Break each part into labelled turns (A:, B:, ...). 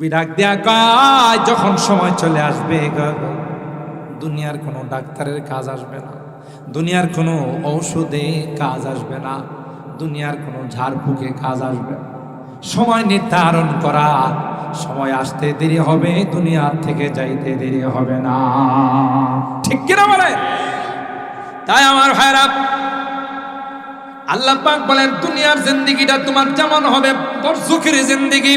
A: ওই ডাক দেয়া যখন সময় চলে আসবে দুনিয়ার কোনো ডাক্তারের কাজ আসবে না, দুনিয়ার কোনো ঔষধে কাজ আসবে না, দুনিয়ার কোনো ঝাড়ফুঁকে কাজ আসবে সময় নির্ধারণ করা, সময় আসতে দেরি হবে দুনিয়ার থেকে যাইতে দেরি হবে না। ঠিক কিনা বলে? তাই আমার ভাইরা আল্লাহ পাক বলেন, দুনিয়ার জিন্দিগিটা তোমার যেমন হবে বরজুখের জিন্দিগি।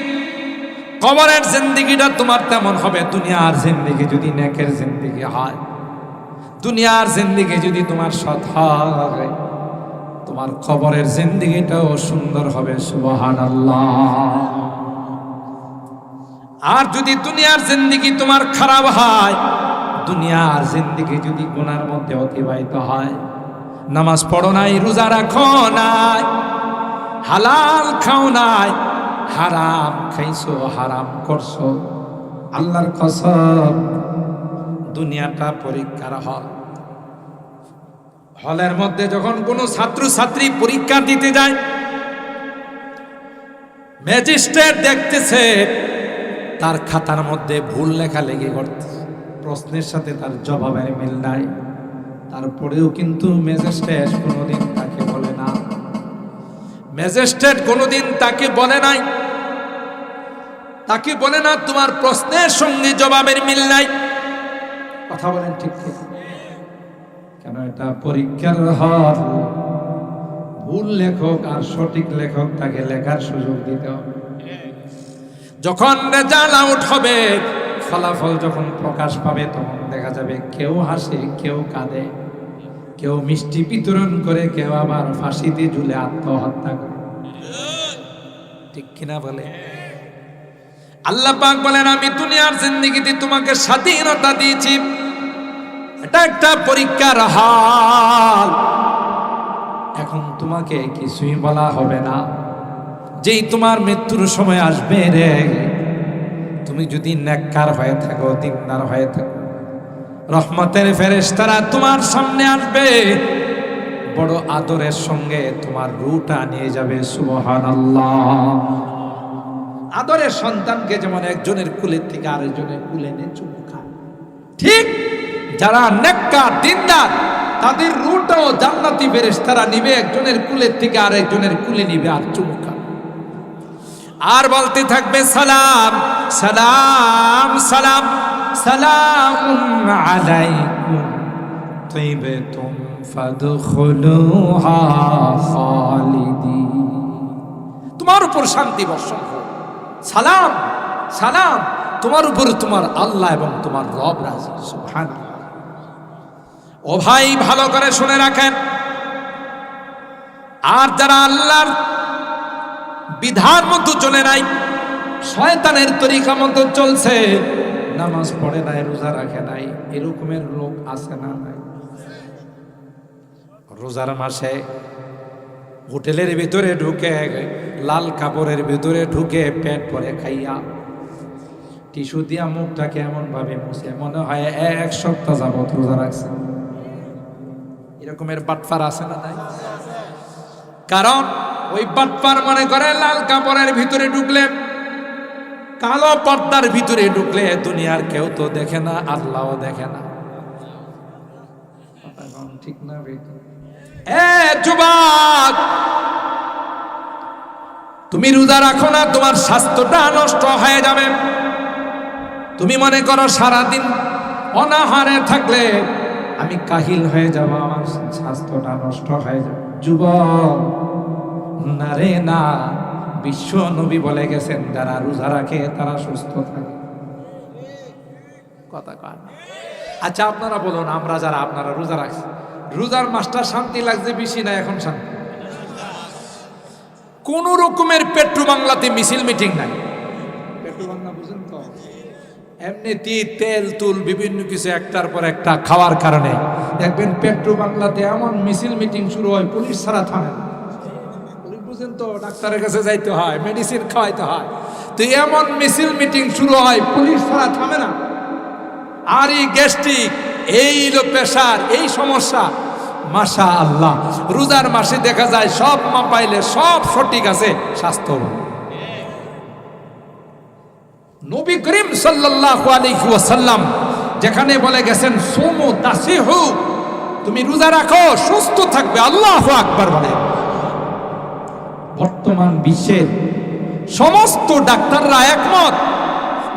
A: কবরের জিন্দিগিটা তোমার তেমন হবে, দুনিয়ার জিন্দিগি যদি নেকের জিন্দিগি হয়। দুনিয়ার জিন্দিগি যদি তোমার সৎ হয়, তোমার কবরের জিন্দিগিটাও সুন্দর হবে সুবহান আর যদি দুনিয়ার জিন্দিগি তোমার খারাপ হয়, দুনিয়ার জিন্দিগি যদি গুনার মধ্যে অতিবাহিত হয়, নামাজ পড়ো নাই, রোজা রাখো নাই, হালাল খাও নাই হারাম খাইছো, হারাম করছ। আল্লাহর কসম, দুনিয়াটা পরীক্ষার হল। হলের মধ্যে যখন কোনো ছাত্র ছাত্রী পরীক্ষা দিতে যায়, ম্যাজিস্ট্রেট দেখতেছে, তার খাতার মধ্যে ভুল লেখা লেগে করতেছে। প্রশ্নের সাথে তার জবাবের মিল নাই। তারপরেও কিন্তু ম্যাজিস্ট্রেট কোনোদিন তাকে বলে না। ম্যাজিস্ট্রেট কোনোদিন তাকে বলে নাই। তাকে বলে না তোমার প্রশ্নের সঙ্গে জবাবের মিল নাই। কথা বলেন ঠিক ঠিক। কেন এটা পরীক্ষার হল ভুল লেখক আর সঠিক লেখক তাকে লেখার সুযোগ দিতে হবে। যখন রেজাল্ট আউট হবে ফলাফল যখন প্রকাশ পাবে তখন দেখা যাবে কেউ হাসে কেউ কাঁদে। কেউ মিষ্টি বিতরণ করে, কেউ আবার ফাঁসিতে ঝুলে আত্মহত্যা করে। ঠিক কিনা বলে? আল্লাহ পাক বলেন, আমি দুনিয়ার জিন্দিগিতে তোমাকে স্বাধীনতা দিয়েছি। এটা একটা পরীক্ষার হাল। এখন তোমাকে কিছুই বলা হবে না। যেই তোমার মৃত্যুর সময় আসবে রে। তুমি যদি নেককার হয়ে থাকো দিনদার হয়ে থাকো রহমতের ফেরেশতারা তোমার সামনে আসবে। বড় আদরের সঙ্গে তোমার রুটা নিয়ে যাবে সুবহান আদরের সন্তানকে যেমন একজনের কুলের থেকে আরেকজনের কুলে নিয়ে চুমু ঠিক যারা নেককার, দিনদার, তাদের রুটাও জান্নাতি ফেরেশতারা নিবে, একজনের কুলের থেকে আরেকজনের কুলে নিবে আর চুমু আর বলতে থাকবে সালাম সালাম সালাম। সালাম আলাইকুম। তিবতুম তোমার উপর শান্তি বর্ষণ হোক। সালাম সালাম। তোমার উপর তোমার আল্লাহ এবং তোমার রব রাজ। ও ভাই, ভালো করে শুনে রাখেন। আর যারা আল্লাহর বিধান মতো চলে নাই, শয়তানের তরিকা মতো চলছে নামাজ পড়ে নাই, রোজা রাখে নাই, এরকমের লোক আছে না নাই? রোজার মাসে হোটেলের ভিতরে ঢুকে, লাল কাপড়ের ভিতরে ঢুকে পেট পরে খাইয়া টিস্যু দিয়া মুখটাকে এমন ভাবে মুছে, মনে হয় এক সপ্তাহ যাবত রোজা রাখছে। এরকমের বাটফার আছে না নাই? কারণ ওই বাটপার মনে করে লাল কাপড়ের ভিতরে ঢুকলে কালো পর্দার ভিতরে ঢুকলে দুনিয়ার কেউ তো দেখে না আল্লাহও দেখে না। ঠিক না এ যুবক তুমি রোজা রাখো না তোমার স্বাস্থ্যটা নষ্ট হয়ে যাবে। তুমি মনে করো সারাদিন অনাহারে থাকলে আমি কাহিল হয়ে যাব আমার স্বাস্থ্যটা নষ্ট হয়ে যাবে। যুবক না রে না। বিশ্ব নবী বলে গেছেন, যারা রোজা রাখে তারা সুস্থ থাকে। কথা কয় আচ্ছা আপনারা বলুন, আমরা যারা আপনারা রোজা রাখছি, রোজার মাসটা শান্তি লাগছে, বেশি না এখন শান্তি? কোন রকমের পেট্রো বাংলাতে মিছিল মিটিং নাই। এমনিতে তেল, তুল, বিভিন্ন কিছু একটার পর একটা খাওয়ার কারণে। দেখবেন পেট্রো বাংলাতে এমন মিছিল মিটিং শুরু হয়, পুলিশ ছাড়া তো ডাক্তারের কাছে যাইতে হয়, মেডিসিন খাওয়াইতে হয়। তো এমন মিছিল মিটিং শুরু হয়, পুলিশ ছাড়া থামে না। আর এই গ্যাস্ট্রিক, এই প্রেশার, এই সমস্যা। মাশা আল্লাহ রোজার মাসে দেখা যায় সব মাপাইলে সব সঠিক আছে, স্বাস্থ্য নবী করিম সাল্লাল্লাহু আলাইহি যেখানে বলে গেছেন, সোমো তাসিহু তুমি রোজা রাখো, সুস্থ থাকবে, আল্লাহ আকবার বলে। বর্তমান বিশ্বের সমস্ত ডাক্তাররা একমত,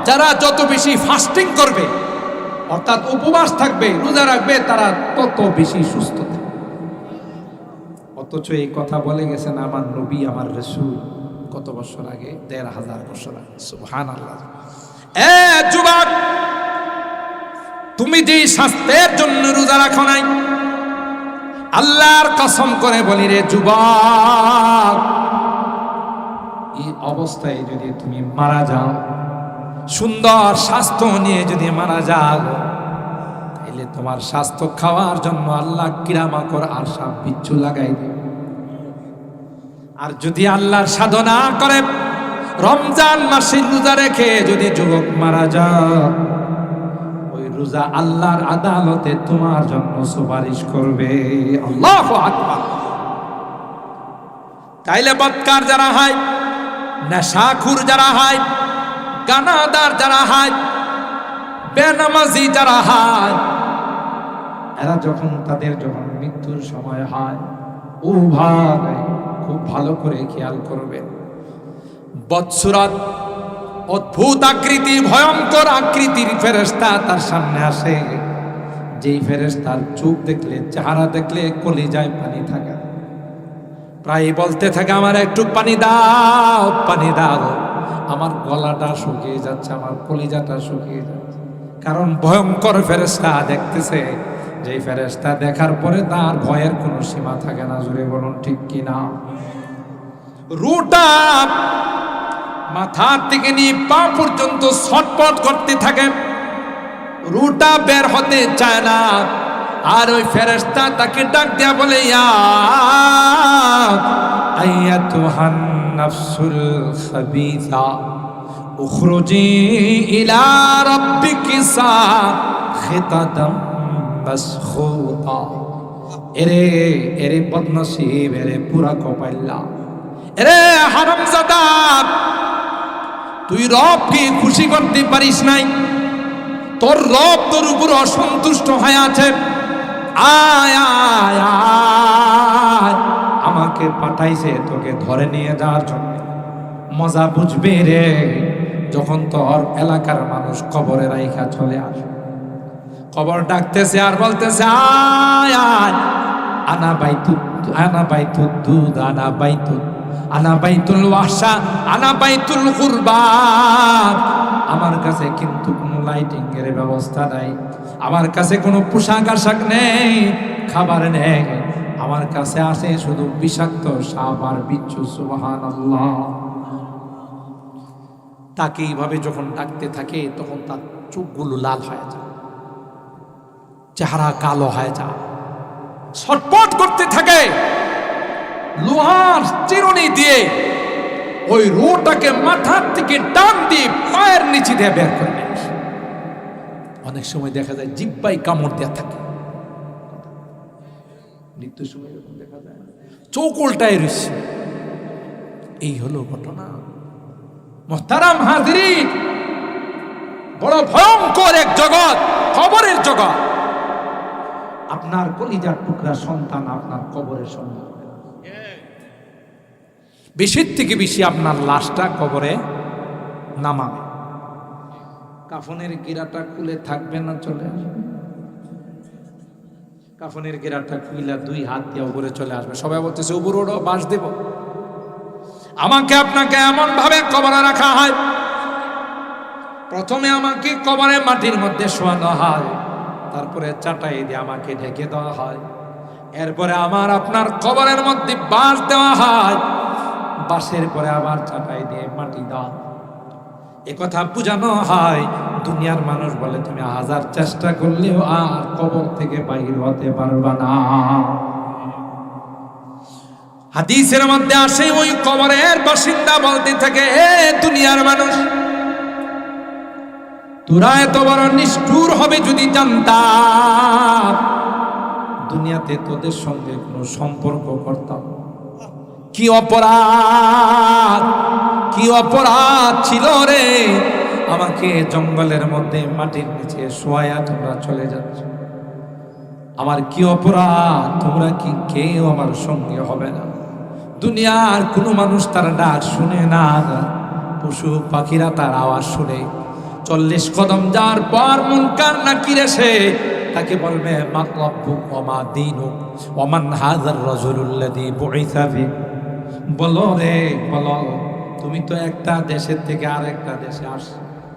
A: যারা যত বেশি ফাস্টিং করবে, অর্থাৎ উপবাস থাকবে, রোজা রাখবে, তারা তত বেশি সুস্থ অথচ এই কথা বলে গেছেন আমার নবী, আমার রসুল কত বছর আগে? দেড় হাজার বছর আগে। সুবহান আল্লাহ যুবক, তুমি যে স্বাস্থ্যের জন্য রোজা রাখো নাই, আল্লাহর কসম করে বলি রে যুবক এই অবস্থায় যদি তুমি মারা যাও, সুন্দর স্বাস্থ্য নিয়ে যদি মারা যাও তাহলে তোমার স্বাস্থ্য খাওয়ার জন্য আল্লাহ কিরামাকর আর সাপ বিচ্ছু লাগাই দেবে। আর যদি আল্লাহর সাধনা করে, রমজান মাসে রোজা রেখে যদি যুবক মারা যায় ওই রোজা আল্লাহর আদালতে তোমার জন্য সুপারিশ করবে। আল্লাহ আকবার। তাইলে বৎকার যারা হয় নেশাখুর যারা হয়, গানাদার যারা হয়, বেনামাজি যারা হয়। এরা যখন তাদের যখন মৃত্যুর সময় হয় ও ভাই খুব ভালো করে খেয়াল করবেন বৎসুরাত অদ্ভুত আকৃতির ভয়ঙ্কর আকৃতির ফেরেস্তা তার সামনে আসে। যেই ফেরেস্তার চোখ দেখলে, চেহারা দেখলে কলিজায় পানি থাকে। প্রায় বলতে থাকে, আমার একটু পানি দাও পানি দাও। আমার গলাটা শুকিয়ে যাচ্ছে, আমার কলিজাটা শুকিয়ে যাচ্ছে। কারণ ভয়ঙ্কর ফেরেস্তা দেখতেছে। যে ফেরেস্তা দেখার পরে তার ভয়ের কোনো সীমা থাকে না জুড়ে বলুন, ঠিক কিনা রুটা মাথা থেকে নিয়ে পা পর্যন্ত ছটপট করতে থাকে। রুটা বের হতে চায় না। আর ওই ফেরেস্তা তাকে ডাক দেয়া বলে, ইয়া আইয়াতুহান নাফসুল খাবিসা, উখরুজি ইলা রাব্বিকি সাখিতাতাম মাসখুতা। এরে এরে বদনসিব, এরে পুরা কপাইল্লা। এরে হারামজাদা, তুই রবকে খুশি করতে পারিস নাই। তোর রব তোর উপর অসন্তুষ্ট হয়ে আছে। আয় আয় আয়। আমাকে পাঠাইছে, তোকে ধরে নিয়ে যাওয়ার জন্য। মজা বুঝবে রে, যখন তোর এলাকার মানুষ কবরে রাইখা চলে আসে। কবর ডাকতেছে আর বলতেছে, আয় আয়। আনা বাইতু আনা বাইতু দুধ, আনা বাইতু আনা বাইতুল ওয়াসা, আনা বাইতুল কুরবান। আমার কাছে কিন্তু কোনো লাইটিং এর ব্যবস্থা নাই। আমার কাছে কোনো পোশাক আশাক নেই, খাবার নেই। আমার কাছে আসে শুধু বিষাক্ত সাপ আর বিচ্ছু সুবহান আল্লাহ তাকে এইভাবে যখন ডাকতে থাকে, তখন তার চোখগুলো লাল হয়ে যায়, চেহারা কালো হয়ে যায়। ছটপট করতে থাকে, লোহার চিরুনি দিয়ে ওই রোটাকে মাথার থেকে টান দিয়ে পায়ের নিচে দিয়ে বের করে অনেক সময় দেখা যায় জিব্বাই কামড় দেওয়া থাকে। মৃত্যুর সময় এরকম দেখা যায়। চোখ উল্টায় রয়েছে। এই হলো ঘটনা। মোহতারাম হাজিরিন, বড় ভয়ঙ্কর এক জগৎ, খবরের জগৎ। আপনার কলিজার টুকরা সন্তান আপনার কবরের সন্তান বেশির থেকে বেশি আপনার লাশটা কবরে নামাবে। কাফনের গিরাটা খুলে থাকবে না চলে কাফনের গিরাটা খুইলা দুই হাত দিয়ে উপরে চলে আসবে। সবাই বলতেছে, উপরে ওড়ো বাস দেব। আমাকে আপনাকে এমন ভাবে কবরে রাখা হয়, প্রথমে আমাকে কবরে মাটির মধ্যে শোয়ানো হয়, তারপরে চাটাই দিয়ে আমাকে ঢেকে দেওয়া হয়। এরপরে আমার আপনার কবরের মধ্যে বাঁশ দেওয়া হয়, বাঁশের পরে আবার চাটাই দিয়ে মাটি দাও এ কথা বুঝানো হয়। দুনিয়ার মানুষ বলে, তুমি হাজার চেষ্টা করলেও আর কবর থেকে বাহির হতে পারবা না। হাদিসের মধ্যে আসে, ওই কবরের বাসিন্দা বলতে থাকে, এ দুনিয়ার মানুষ, তোরা এত বড় নিষ্ঠুর হবে যদি জানতাম। দুনিয়াতে তোদের সঙ্গে কোনো সম্পর্ক করতাম। কি অপরাধ? কি অপরাধ ছিল রে? আমাকে জঙ্গলের মধ্যে মাটির নিচে শোয়া তোমরা চলে যাচ্ছ। আমার কি অপরাধ? তোমরা কি কেউ আমার সঙ্গে হবে না? দুনিয়ার কোনো মানুষ তার ডাক শুনে না। পশু পাখিরা তার আওয়াজ শুনে। চল্লিশ কদম যার পর মুনকার না কিরে সে? তাকে বলবে মাতলাব্বু ওমা দিনু ওমান হাজার রজুলুল্লাদি বুইসা ফিক। বলো রে, বলো। তুমি তো একটা দেশের থেকে আরেকটা দেশে আস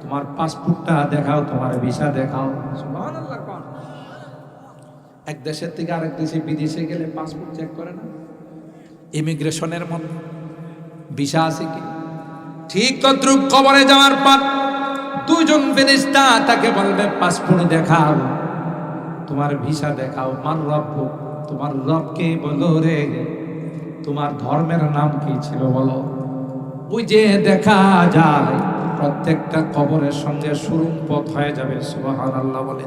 A: তোমার পাসপোর্টটা দেখাও, তোমার ভিসা দেখাও। এক দেশের থেকে আরেক দেশে বিদেশে গেলে পাসপোর্ট চেক করে না? ইমিগ্রেশনের মতো ভিসা আছে কি? ঠিক তদ্রুপ কবরে যাওয়ার পর দুজন ফেরিস্তা তাকে বলবে, পাসপোর্ট দেখাও, তোমার ভিসা দেখাও। মার রব, তোমার রবকে বলো রে তোমার ধর্মের নাম কি ছিল বলো? ওই যে দেখা যায়, প্রত্যেকটা কবরের সঙ্গে সুরুম পথ হয়ে যাবে সুবাহান আল্লাহ বলে।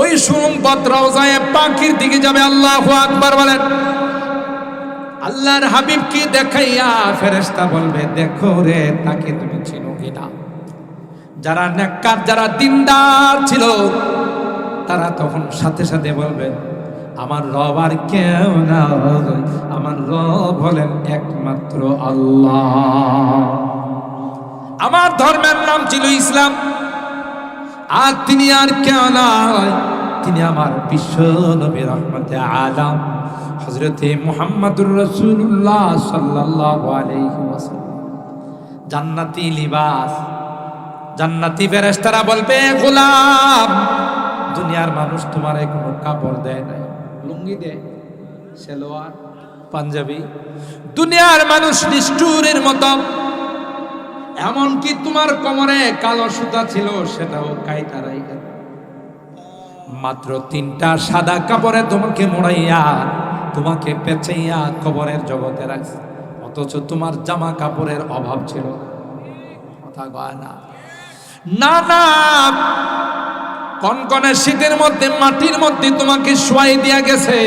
A: ওই সুরুম পথ রওজায় পাখির দিকে যাবে, আল্লাহ আকবার বলেন আল্লাহর হাবিবকে দেখাইয়া ফেরেশতা বলবে, দেখো রে, তাকে তুমি চিনো কিনা? যারা নেককার, যারা দিনদার ছিল, তারা তখন সাথে সাথে বলবেন আমার রব আর কেউ না আমার রব হলেন একমাত্র আল্লাহ। আমার ধর্মের নাম ছিল ইসলাম। আর তিনি আর কেউ নয়। তিনি আমার বিশ্ব নবী রহমতে আলাম হজরতে মোহাম্মদুর রসুল্লাহ সাল্লাহ জান্নাতি লিবাস, জান্নাতি ফেরেশতারা বলবে, গোলাম, দুনিয়ার মানুষ তোমার কোনো কাপড় দেয় নাই। লুঙ্গি দেয় সেলোয়ার, পাঞ্জাবি। দুনিয়ার মানুষ নিষ্ঠুরের মতো। এমনকি তোমার কোমরে কালো সুতা ছিল, সেটাও কাইতারাই মাত্র তিনটা সাদা কাপড়ে তোমাকে মোড়াইয়া, তোমাকে পেঁচাইয়া কবরের জগতে রাখছে। অথচ তোমার জামা কাপড়ের অভাব ছিল। কথা না। না না। কনকনে শীতের মধ্যে, মাটির মধ্যে তোমাকে শোয়াই দিয়া গেছে।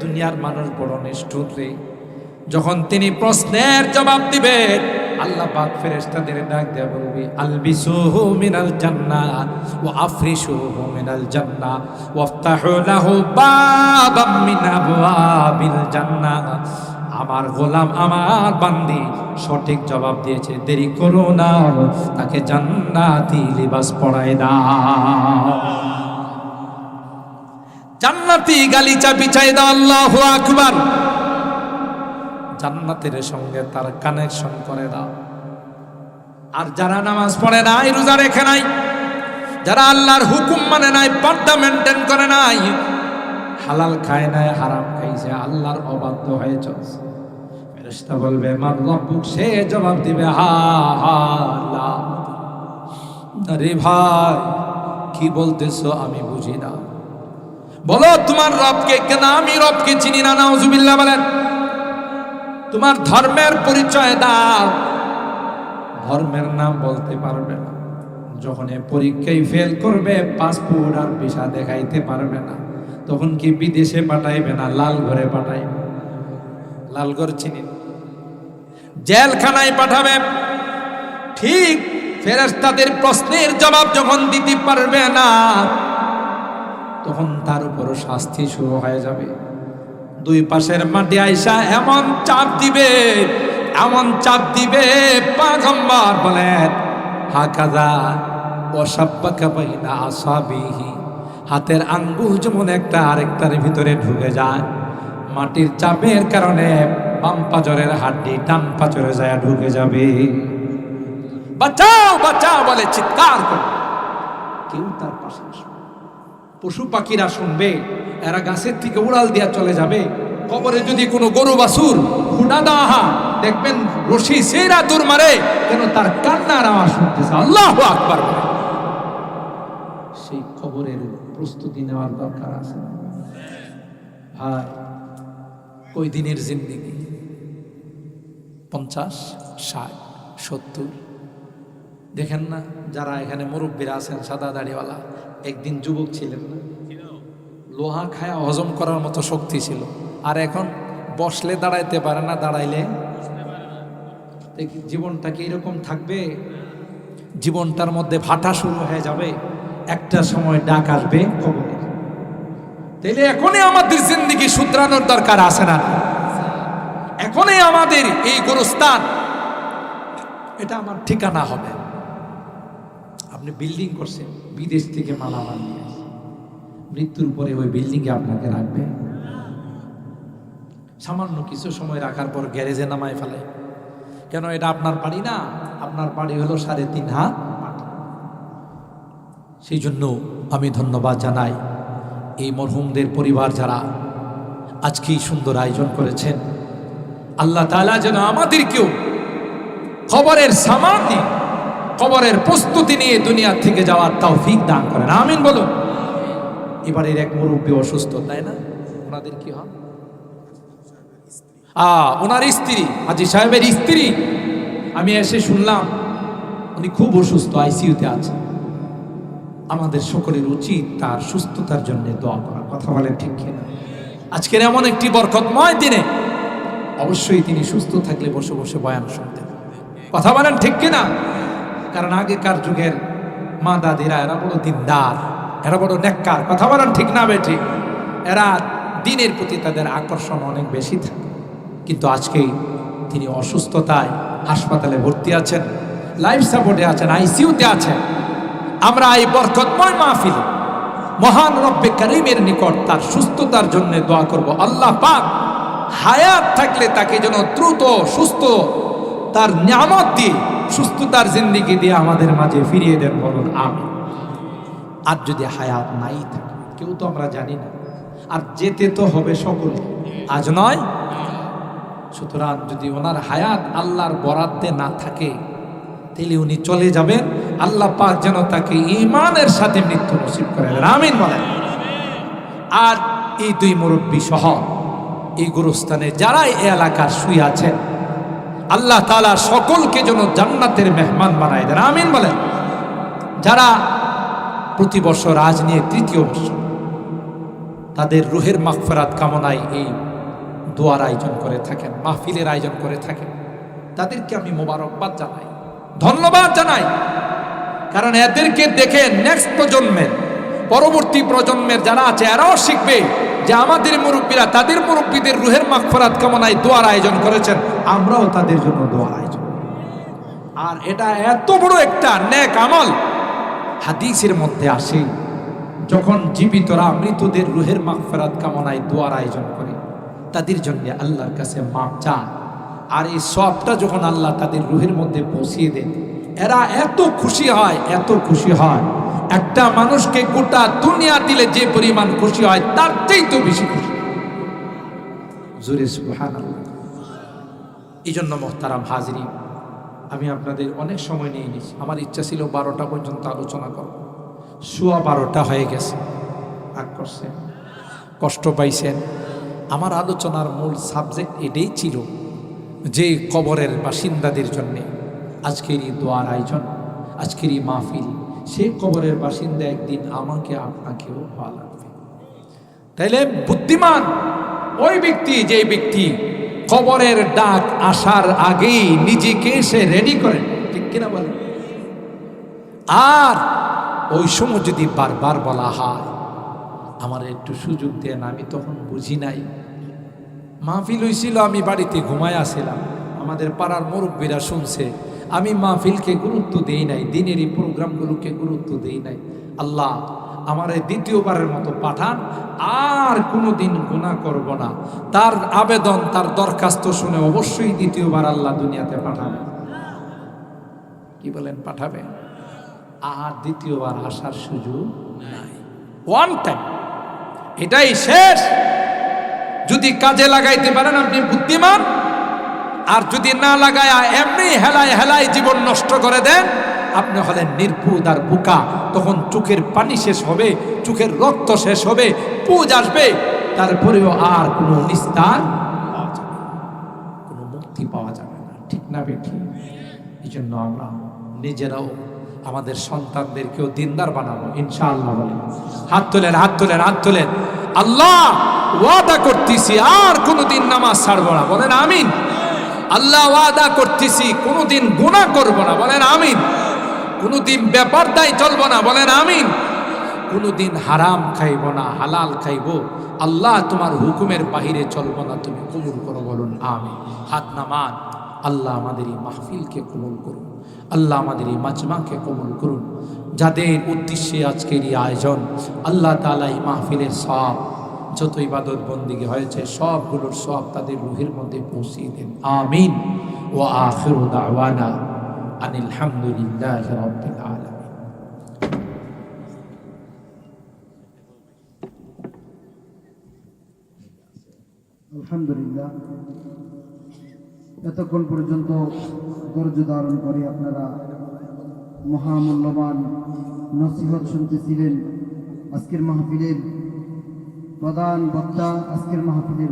A: দুনিয়ার মানুষ বড় নিষ্ঠুর রে। যখন তিনি প্রশ্নের জবাব দিবেন আল্লাহ পাক ফেরেশতাদের ডাক দেয়া বলবে, আলবিসুহু মিনাল জান্নাহ ওয়া আফরিশুহু মিনাল জান্নাহ ওয়াফতাহু লাহু বাবাম মিন আবওয়াবিল জান্নাহ আমার গোলাম, আমার বান্দি সঠিক জবাব দিয়েছে, দেরি করো না, তাকে জান্নাতি লিবাস পরায় দাও। জান্নাতি গালিচা বিছাই দাও, আল্লাহু আকবার। জান্নাতের সঙ্গে তার কানেকশন করে দাও। আর যারা নামাজ পড়ে নাই, রোজা রেখে নাই, যারা আল্লাহর হুকুম মানে নাই, পর্দা মেনটেন করে নাই, হালাল খায় নাই, হারাম খাইছে, আল্লাহর অবাধ্য হয়ে চলছে। ফেরেশতা বলবে মার রব্বুক সে জবাব দিবে, হা হা, লা আরে ভাই, কি বলতেছো আমি বুঝি না। বলো, তোমার রবকে কেন আমি রবকে চিনি না? নাউজুবিল্লাহ বলেন, তোমার ধর্মের পরিচয় দাও। ধর্মের নাম বলতে পারবে না। যখন পরীক্ষায় ফেল করবে পাসপোর্ট আর ভিসা দেখাইতে পারবে না। তখন কি বিদেশে পাঠাইবে না? লাল ঘরে পাঠাইবে। লালঘর চিনি। জেলখানায় পাঠাবে। ঠিক ফেরেশতাদের প্রশ্নের জবাব যখন দিতে পারবে না, তখন তার উপর শাস্তি শুরু হয়ে যাবে। দুই পাশের মাটি আইসা এমন চাপ দিবে, এমন চাপ দিবে, পাগম্বর বলেন হাকাদা অসাব্বাকা বাইনা আসাবিহি। হাতের আঙ্গুল যেমন একটা, আরেকটার ভিতরে ঢুকে যায়। মাটির চাপের কারণে বাম পাজরের হাড্ডি ডান পাজরে যায় ঢুকে যাবে। বাঁচাও বাঁচাও বলে চিৎকার করে। কেউ তার পাশে পশু পাখিরা শুনবে এরা গাছের থেকে উড়াল দিয়া চলে যাবে। কবরে যদি কোনো গরু বাসুর হুডা হয়, দেখবেন রশি সেরা দূর মারে কেন তার কান্নার আওয়াজ শুনতেছে আল্লাহ আকবার সেই খবরের প্রস্তুতি নেওয়ার দরকার আছে ভাই কই দিনের জিন্দিগি? পঞ্চাশ, ষাট, সত্তর। দেখেন না, যারা এখানে মুরব্বীরা আছেন, সাদা দাড়িওয়ালা, একদিন যুবক ছিলেন না। লোহা খায়া হজম করার মতো শক্তি ছিল। আর এখন বসলে দাঁড়াইতে পারে না, দাঁড়াইলে জীবনটা কি এরকম থাকবে? জীবনটার মধ্যে ভাটা শুরু হয়ে যাবে। একটা সময় ডাক আসবে তাইলে এখনই আমাদের জিন্দিগি শুধরানোর দরকার আছে না? এখনই আমাদের এই গোরস্থান। এটা আমার ঠিকানা হবে। আপনি বিল্ডিং করছেন, বিদেশ থেকে মালামাল নিয়ে মৃত্যুর পরে ওই বিল্ডিংয়ে আপনাকে রাখবে। সামান্য কিছু সময় রাখার পর গ্যারেজে নামায় ফেলে। কেন এটা আপনার বাড়ি না? আপনার বাড়ি হলো সাড়ে তিন হাত সেই জন্য আমি ধন্যবাদ জানাই এই মরহুমদের পরিবার যারা আজকেই সুন্দর আয়োজন করেছেন। আল্লাহ তাআলা যেন আমাদেরকেও খবরের দিয়ে, খবরের প্রস্তুতি নিয়ে দুনিয়া থেকে যাওয়ার তাও তৌফিক দান করেন। আমিন বলুন। এবারের এক মুরব্বী অসুস্থ, তাই না? ওনাদের কি হয়? আ, ওনার স্ত্রী, হাজি সাহেবের স্ত্রী। আমি এসে শুনলাম, উনি খুব অসুস্থ, আইসিইউতে আছে। আমাদের সকলের উচিত তার সুস্থতার জন্য দোয়া করা। কথা বলেন ঠিক কিনা? আজকের এমন একটি বরকতময় দিনে অবশ্যই তিনি সুস্থ থাকলে বসে বসে বয়ান শুনতেন। কথা বলেন ঠিক কিনা? কারণ আগেকার যুগের মা দাদিরা এরা বড় দিনদার, এরা বড় নেককার। কথা বলেন ঠিক না বে ঠিক এরা দিনের প্রতি তাদের আকর্ষণ অনেক বেশি থাকে। কিন্তু আজকে তিনি অসুস্থতায় হাসপাতালে ভর্তি আছেন, লাইফ সাপোর্টে আছেন, আইসিইউতে আছেন। আমরা এই বরকতময় মাহফিল মহান রব্বে করিমের নিকট তার সুস্থতার জন্য দোয়া করব। আল্লাহ পাক হায়াত থাকলে তাকে যেন দ্রুত, সুস্থ, তার নিয়ামত দিয়ে, সুস্থতার জিন্দিগি দিয়ে আমাদের মাঝে ফিরিয়ে দেন বলুন আমি আর যদি হায়াত নাই থাকে, কেউ তো আমরা জানি না। আর যেতে তো হবে সকল। আজ নয়। সুতরাং যদি ওনার হায়াত আল্লাহর বরাদ্দে না থাকে, তাহলে উনি চলে যাবেন। আল্লাহ পাক যেন তাকে ইমানের সাথে মৃত্যু নসিব করে দেন। আমিন বলেন। আর এই দুই মুরব্বী সহ এই গুরুস্থানে যারা এ এলাকার শুয়ে আছেন, আল্লাহ তালা সকলকে যেন জান্নাতের মেহমান বানায় দেন। আমিন বলেন। যারা প্রতি বছর আজ নিয়ে তৃতীয় বর্ষ তাদের রুহের মাগফেরাত কামনায় এই দোয়ার আয়োজন করে থাকেন, মাহফিলের আয়োজন করে থাকেন। তাদেরকে আমি মোবারকবাদ জানাই, ধন্যবাদ জানাই। কারণ এদেরকে দেখে নেক্সট প্রজন্মের, পরবর্তী প্রজন্মের যারা আছে, এরাও শিখবে। যে আমাদের মুরব্বীরা, তাদের মুরব্বীদের রুহের মাগফরাত কামনায় দোয়ার আয়োজন করেছেন, আমরাও তাদের জন্য দোয়ার আয়োজন আর এটা এত বড় একটা ন্যাক আমল। হাদিসের মধ্যে আসে, যখন জীবিতরা মৃতদের রুহের মাগফরাত কামনায় দোয়ার আয়োজন করে, তাদের জন্য আল্লাহর কাছে মাপ চান। আর এই সবটা যখন আল্লাহ তাদের রুহের মধ্যে পৌঁছিয়ে দেন, এরা এত খুশি হয়, এত খুশি হয়। একটা মানুষকে গোটা দুনিয়া দিলে যে পরিমাণ খুশি হয় তার চেয়ে তো বেশি খুশি। জোরে এই জন্য মোহতারাম হাজরি আমি আপনাদের অনেক সময় নিয়ে নিছি আমার ইচ্ছা ছিল বারোটা পর্যন্ত আলোচনা করব। সোয়া বারোটা হয়ে গেছে। রাগ করছেন? কষ্ট পাইছেন? আমার আলোচনার মূল সাবজেক্ট এটাই ছিল যে কবরের বাসিন্দাদের জন্যে আজকের এই দোয়ার আয়োজন আজকের এই মাহফিল। সেই কবরের বাসিন্দা একদিন আমাকে আপনাকেও হওয়া লাগবে তাইলে বুদ্ধিমান ওই ব্যক্তি যে ব্যক্তি কবরের ডাক আসার আগেই নিজেকে সে রেডি করে। ঠিক কিনা বলে আর ওই সময় যদি বারবার বলা হয়, আমার একটু সুযোগ দেন, আমি তখন বুঝি নাই। মাহফিল হইছিল, আমি বাড়িতে ঘুমায় আসছিলাম আমাদের পাড়ার মুরব্বীরা শুনছে আমি মাহফিলকে গুরুত্ব দেই নাই, দিনের এই প্রোগ্রামগুলোকে গুরুত্ব দেই নাই। আল্লাহ আমার এই দ্বিতীয়বারের মতো পাঠান, আর কোনো দিন গুণা করব না। তার আবেদন, তার দরখাস্ত শুনে অবশ্যই দ্বিতীয়বার আল্লাহ দুনিয়াতে পাঠাবে। কি বলেন, পাঠাবে? আর দ্বিতীয়বার আসার সুযোগ নাই। ওয়ান টাইম এটাই শেষ। যদি কাজে লাগাইতে পারেন, আপনি বুদ্ধিমান। আর যদি না লাগায় এমনি হেলায় হেলায় জীবন নষ্ট করে দেন, আপনি হলেন নির্বুদ আর বুকা। তখন চোখের পানি শেষ হবে, চোখের রক্ত শেষ হবে, পুজ আসবে। তারপরেও আর কোনো নিস্তার পাওয়া যাবে। কোনো মুক্তি পাওয়া যাবে না। ঠিক না বেঠি? এই জন্য আমরা নিজেরাও আমাদের সন্তানদেরকেও দিনদার বানাবো, ইনশাআল্লাহ বলে হাত তোলেন হাত তোলেন হাত তোলেন। আল্লাহ ওয়াদা করতেছি, আর কোনোদিন নামাজ ছাড়বো না। বলেন আমিন। আল্লাহ ওয়াদা করতেছি, কোনোদিন গুণা করব না। বলেন আমিন। কোনোদিন ব্যাপার দায় চলবো না। বলেন আমিন। কোনোদিন হারাম খাইব না, হালাল খাইব। আল্লাহ তোমার হুকুমের বাহিরে চলব না, তুমি কবুল করো বলুন আমি হাত নামান। আল্লাহ আমাদের এই মাহফিলকে কবুল করুন। আল্লাহ আমাদের এই মাজমাকে কবুল করুন। যাদের উদ্দেশ্যে আজকের এই আয়োজন, আল্লাহ তালা এই মাহফিলের সব যত ইবাদত বন্দিগি হয়েছে, সবগুলোর সব তাদের রুহের মধ্যে পৌঁছিয়ে দেন। আমিন। ও আখির দাওয়ানা আনিল
B: আলহামদুলিল্লাহ। এতক্ষণ পর্যন্ত ধৈর্য ধারণ করে আপনারা মহামূল্যবান নসিহত শুনতেছিলেন। আজকের মাহফিলের প্রধান বক্তা আজকের মাহফিলের